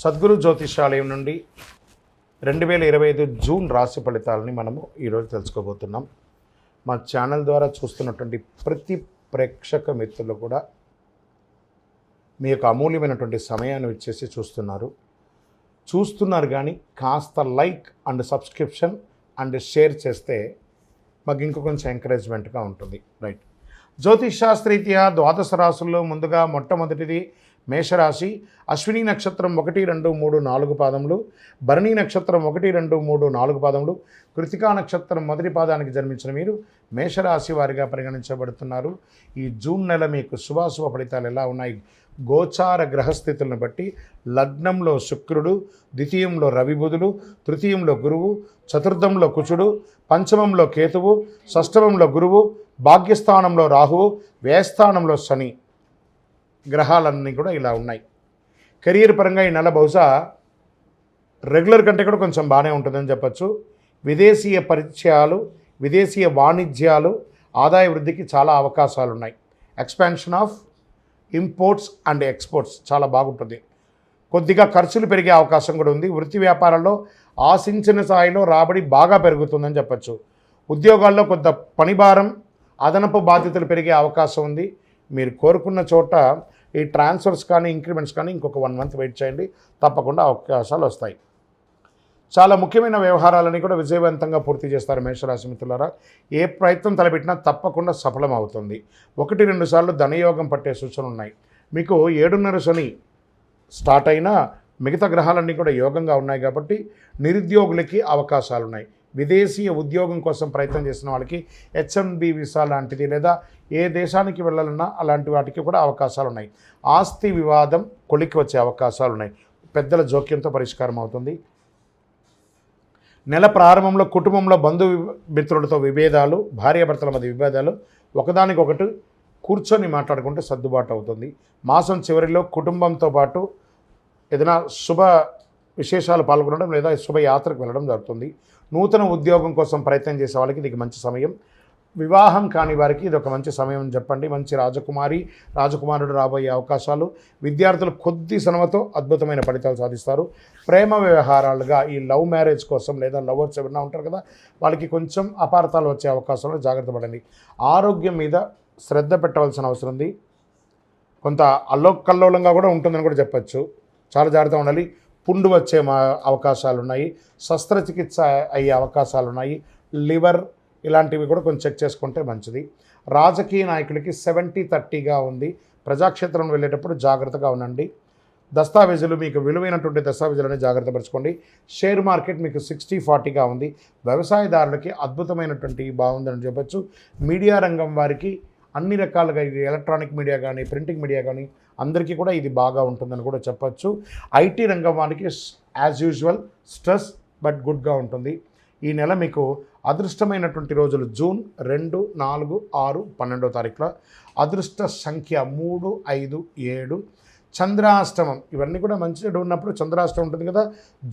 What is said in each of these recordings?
సద్గురు జ్యోతిషాలయం నుండి రెండు వేల ఇరవై ఐదు జూన్ రాశి ఫలితాలని మనము ఈరోజు తెలుసుకోబోతున్నాం. మా ఛానల్ ద్వారా చూస్తున్నటువంటి ప్రతి ప్రేక్షక మిత్రులు కూడా మీ యొక్క అమూల్యమైనటువంటి సమయాన్ని ఇచ్చేసి చూస్తున్నారు. చూస్తున్నారు కానీ కాస్త like and subscription and share చేస్తే మాకు ఇంకా కొంచెం ఎంకరేజ్మెంట్గా ఉంటుంది. రైట్. జ్యోతిష్ శాస్త్రీత్యా ద్వాదశ రాశుల్లో ముందుగా మొట్టమొదటిది మేషరాశి అశ్విని నక్షత్రం ఒకటి రెండు మూడు నాలుగు పాదములు భరణి నక్షత్రం ఒకటి రెండు మూడు నాలుగు పాదములు కృతికా నక్షత్రం మొదటి పాదానికి జన్మించిన మీరు మేషరాశి వారిగా పరిగణించబడుతున్నారు. ఈ జూన్ నెల మీకు శుభాశుభ ఫలితాలు ఎలా ఉన్నాయి? గోచార గ్రహస్థితులను బట్టి లగ్నంలో శుక్రుడు ద్వితీయంలో రవిబుధులు తృతీయంలో గురువు చతుర్థంలో కుచుడు పంచమంలో కేతువు షష్టమంలో గురువు భాగ్యస్థానంలో రాహువు వ్యయస్థానంలో శని. గ్రహాలన్నీ కూడా ఇలా ఉన్నాయి. కెరీర్ పరంగా ఈ నెల బహుశా రెగ్యులర్ కంటే కూడా కొంచెం బాగానే ఉంటుందని చెప్పచ్చు. విదేశీయ పరిచయాలు విదేశీయ వాణిజ్యాలు ఆదాయ వృద్ధికి చాలా అవకాశాలు ఉన్నాయి expansion of imports and exports చాలా బాగుంటుంది. కొద్దిగా ఖర్చులు పెరిగే అవకాశం కూడా ఉంది. వృత్తి వ్యాపారాల్లో ఆశించిన స్థాయిలో రాబడి బాగా పెరుగుతుందని చెప్పచ్చు. ఉద్యోగాల్లో కొంత పనిభారం అదనపు బాధ్యతలు పెరిగే అవకాశం ఉంది. మీరు కోరుకున్న చోట ఈ ట్రాన్స్ఫర్స్ కానీ ఇంక్రిమెంట్స్ కానీ ఇంకొక వన్ మంత్ వెయిట్ చేయండి. తప్పకుండా అవకాశాలు వస్తాయి. చాలా ముఖ్యమైన వ్యవహారాలని కూడా విజయవంతంగా పూర్తి చేస్తారు మేషరాశి మిత్రులారా. ఏ ప్రయత్నం తలపెట్టినా తప్పకుండా సఫలం అవుతుంది ఒకటి రెండు సార్లు ధనయోగం పట్టే సూచనలు ఉన్నాయి. మీకు ఏడున్నర శని స్టార్ట్ అయినా మిగతా గ్రహాలన్నీ కూడా యోగంగా ఉన్నాయి కాబట్టి నిరుద్యోగులకి అవకాశాలు ఉన్నాయి విదేశీయ ఉద్యోగం కోసం ప్రయత్నం చేసిన వాళ్ళకి హెచ్ఎంబి వీసా లాంటిది లేదా ఏ దేశానికి వెళ్ళాలన్నా అలాంటి వాటికి కూడా అవకాశాలు ఉన్నాయి. ఆస్తి వివాదం కొలికి వచ్చే అవకాశాలు ఉన్నాయి. పెద్దల జోక్యంతో పరిష్కారం అవుతుంది. నెల ప్రారంభంలో కుటుంబంలో బంధు మిత్రులతో విభేదాలు భార్యాభర్తల మధ్య విభేదాలు ఒకదానికొకటి కూర్చొని మాట్లాడుకుంటే సర్దుబాటు అవుతుంది. మాసం చివరిలో కుటుంబంతో పాటు ఏదైనా శుభ విశేషాలు పాల్గొనడం లేదా శుభయాత్రకు వెళ్ళడం జరుగుతుంది. నూతన ఉద్యోగం కోసం ప్రయత్నం చేసే వాళ్ళకి ఇది మంచి సమయం. వివాహం కాని వారికి ఇది ఒక మంచి సమయం అని చెప్పండి. మంచి రాజకుమారి రాజకుమారుడు రాబోయే అవకాశాలు. విద్యార్థులు కొద్ది శ్రమతో అద్భుతమైన ఫలితాలు సాధిస్తారు. ప్రేమ వ్యవహారాలుగా ఈ లవ్ మ్యారేజ్ కోసం లేదా లవర్స్ ఎవరైనా ఉంటారు కదా వాళ్ళకి కొంచెం అపార్థాలు వచ్చే అవకాశాలు జాగ్రత్త పడండి. ఆరోగ్యం మీద శ్రద్ధ పెట్టవలసిన అవసరం ఉంది. కొంత అల్లోకల్లోలంగా కూడా ఉంటుందని కూడా చెప్పచ్చు. చాలా జాగ్రత్తగా ఉండాలి. పుండు వచ్చే మా అవకాశాలు ఉన్నాయి శస్త్రచికిత్స అయ్యే అవకాశాలు ఉన్నాయి లివర్ ఇలాంటివి కూడా కొంచెం చెక్ చేసుకుంటే మంచిది. రాజకీయ నాయకులకి సెవెంటీ థర్టీగా ఉంది. ప్రజాక్షేత్రం వెళ్ళేటప్పుడు జాగ్రత్తగా ఉండండి. దస్తావేజులు మీకు విలువైనటువంటి దస్తావేజులని జాగ్రత్త పరచుకోండి షేర్ మార్కెట్ మీకు సిక్స్టీ ఫార్టీగా ఉంది. వ్యవసాయదారులకి అద్భుతమైనటువంటి బాగుందని చెప్పచ్చు. మీడియా రంగం వారికి అన్ని రకాలుగా ఇది ఎలక్ట్రానిక్ మీడియా కానీ ప్రింటింగ్ మీడియా కానీ అందరికీ కూడా ఇది బాగా ఉంటుందని కూడా చెప్పచ్చు. ఐటీ రంగం వారికి యాజ్ యూజువల్ స్ట్రెస్ బట్ గుడ్గా ఉంటుంది. ఈ నెల మీకు అదృష్టమైనటువంటి రోజులు జూన్ రెండు నాలుగు ఆరు పన్నెండో తారీఖులో అదృష్ట సంఖ్య మూడు ఐదు ఏడు. చంద్రాష్టమం ఇవన్నీ కూడా మంచి చెడు ఉన్నప్పుడు చంద్రాష్టమం ఉంటుంది కదా.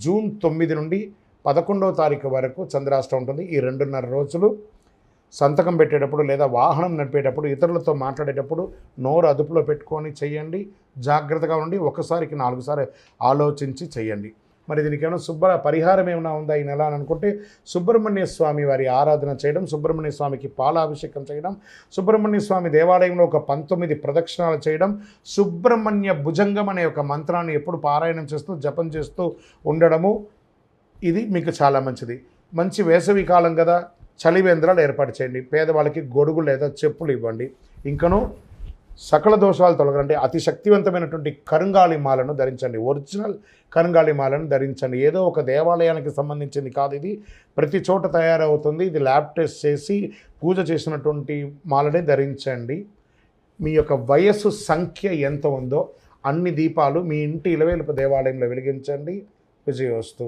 జూన్ తొమ్మిది నుండి పదకొండవ తారీఖు వరకు చంద్రాష్టమం ఉంటుంది. ఈ రెండున్నర రోజులు సంతకం పెట్టేటప్పుడు లేదా వాహనం నడిపేటప్పుడు ఇతరులతో మాట్లాడేటప్పుడు నోరు అదుపులో పెట్టుకొని చేయండి జాగ్రత్తగా ఉండి ఒకసారికి నాలుగుసారి ఆలోచించి చేయండి. మరి దీనికి ఏమైనా శుభ్ర పరిహారం ఏమైనా ఉందా ఈ నెల అని అనుకుంటే సుబ్రహ్మణ్య స్వామి వారి ఆరాధన చేయడం సుబ్రహ్మణ్య స్వామికి పాలాభిషేకం చేయడం సుబ్రహ్మణ్య స్వామి దేవాలయంలో ఒక పంతొమ్మిది ప్రదక్షిణాలు చేయడం సుబ్రహ్మణ్య భుజంగం అనే ఒక మంత్రాన్ని ఎప్పుడు పారాయణం చేస్తూ జపం చేస్తూ ఉండడము ఇది మీకు చాలా మంచిది. మంచి వేసవి కాలం కదా. చలివేంద్రాలు ఏర్పాటు చేయండి. పేదవాళ్ళకి గొడుగు లేదా చెప్పులు ఇవ్వండి. ఇంకను సకల దోషాలు తొలగండి. అతి శక్తివంతమైనటువంటి కరుంగాళి మాలను ధరించండి. ఒరిజినల్ కరుంగాళి మాలను ధరించండి. ఏదో ఒక దేవాలయానికి సంబంధించింది కాదు ఇది. ప్రతి చోట తయారవుతుంది. ఇది ల్యాబ్ టెస్ట్ చేసి పూజ చేసినటువంటి మాలనే ధరించండి. మీ యొక్క వయస్సు సంఖ్య ఎంత ఉందో అన్ని దీపాలు మీ ఇంటి ఇలవేలుపు దేవాలయంలో వెలిగించండి. విజయోస్తు